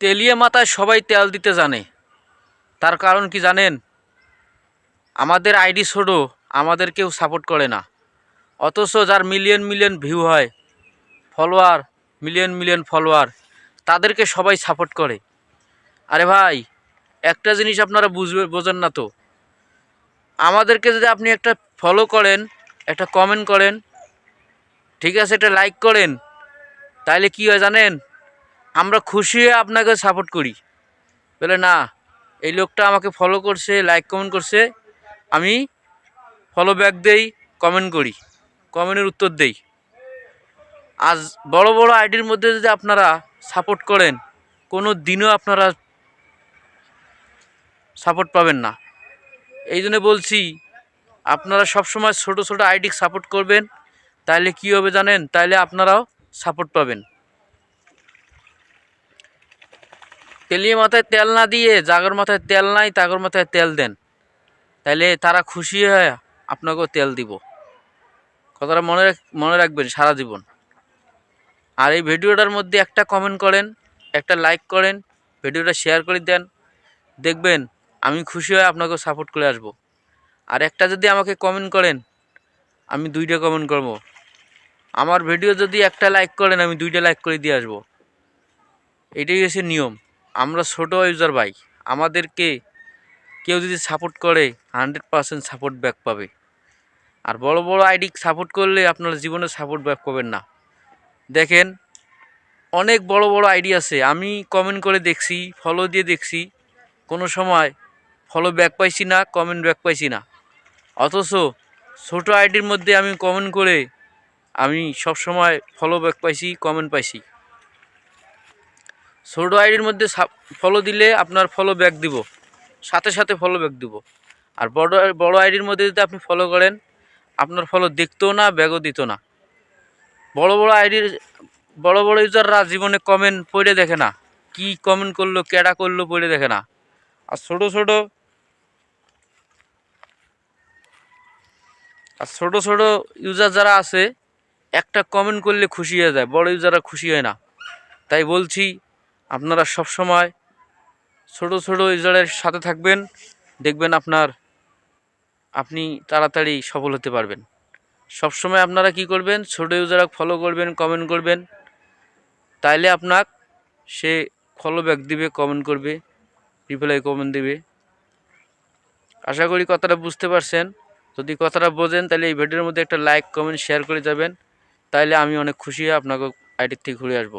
তেলিয়ে মাথায় সবাই তেল দিতে জানে। তার কারণ কি জানেন? আমাদের আইডি ছোটো, আমাদের কেউ সাপোর্ট করে না। অথচ যার মিলিয়ন মিলিয়ন ভিউ হয়, ফলোয়ার, মিলিয়ন মিলিয়ন ফলোয়ার, তাদেরকে সবাই সাপোর্ট করে। আরে ভাই, একটা জিনিস আপনারা বুঝবে, বোঝেন না তো। আমাদেরকে যদি আপনি একটা ফলো করেন, একটা কমেন্ট করেন, ঠিক আছে, একটা লাইক করেন, তাইলে কী হয় জানেন? আমরা খুশি হয়ে আপনাকে সাপোর্ট করি। বলে, না, এই লোকটা আমাকে ফলো করছে লাইক কমেন্ট করছে। আমি ফলো ব্যাক দেই কমেন্ট করি। কমেন্টের উত্তর দেই। আজ বড় বড় আইডির মধ্যে যদি আপনারা সাপোর্ট করেন, কোনো দিনও আপনারা সাপোর্ট পাবেন না। এই জন্য বলছি, আপনারা সবসময় ছোট ছোট আইডি সাপোর্ট করবেন তাহলে কী হবে জানেন? তাহলে আপনারাও সাপোর্ট পাবেন। তেলিয়ে মাথায় তেল না দিয়ে, জাগর মাথায় তেল নাই, তাগর মাথায় তেল দেন। তাহলে তারা খুশি হয়ে আপনাকেও তেল দিব। কথাটা মনে মনে রাখবেন সারা জীবন। আর এই ভিডিওটার মধ্যে একটা কমেন্ট করেন, একটা লাইক করেন, ভিডিওটা শেয়ার করে দেন। দেখবেন, আমি খুশি হয়ে আপনাকেও সাপোর্ট করে আসব। আর একটা যদি আমাকে কমেন্ট করেন, আমি দুইটা কমেন্ট করব। আমার ভিডিও যদি একটা লাইক করেন, আমি দুইটা লাইক করে দিয়ে আসব। এটাই হচ্ছে নিয়ম। আমরা ছোটো ইউজার ভাই, আমাদেরকে কেউ যদি সাপোর্ট করে হান্ড্রেড পারসেন্ট সাপোর্ট ব্যাক পাবে। আর বড় বড় আইডি সাপোর্ট করলে আপনারা জীবনে সাপোর্ট ব্যাক পাবেন না। দেখেন, অনেক বড় বড় আইডি আছে। আমি কমেন্ট করে দেখছি ফলো দিয়ে দেখছি, কোনো সময় ফলো ব্যাক পাইছি না কমেন্ট ব্যাক পাইছি না। অথচ ছোটো আইডির মধ্যে আমি কমেন্ট করে আমি সব সময় ফলো ব্যাক পাইছি কমেন্ট পাইছি। ছোটো আইডির মধ্যে ফলো দিলে আপনার ফলো ব্যাক দিব। সাথে সাথে ফলো ব্যাক দিব। আর বড় বড় আইডির মধ্যে যদি আপনি ফলো করেন, আপনার ফলো দেখতো না ব্যাগও দিত না। বড় বড় আইডির, বড় বড় ইউজাররা জীবনে কমেন্ট পড়ে দেখে না। কি কমেন্ট করল, কেডা করল পড়ে দেখে না। আর ছোটো ছোটো আর ছোটো ছোটো ইউজার যারা আছে, একটা কমেন্ট করলে খুশি হয়ে যায়। বড় ইউজাররা খুশি হয় না। তাই বলছি আপনারা সব সময় ছোটো ছোটো ইউজারের সাথে থাকবেন, দেখবেন আপনার আপনি তাড়াতাড়ি সফল হতে পারবেন। সব সময় আপনারা কি করবেন? ছোটো ইউজাররা ফলো করবেন কমেন্ট করবেন। তাইলে আপনার সে ফলো ব্যাক দিবে কমেন্ট করবে রিপ্লাই কমেন্ট দিবে। আশা করি কথাটা বুঝতে পারছেন। যদি কথাটা বোঝেন তাহলে এই ভিডিওর মধ্যে একটা লাইক কমেন্ট শেয়ার করে যাবেন। তাইলে আমি অনেক খুশি হয়ে আপনাকে আইডির থেকে ঘুরে আসব।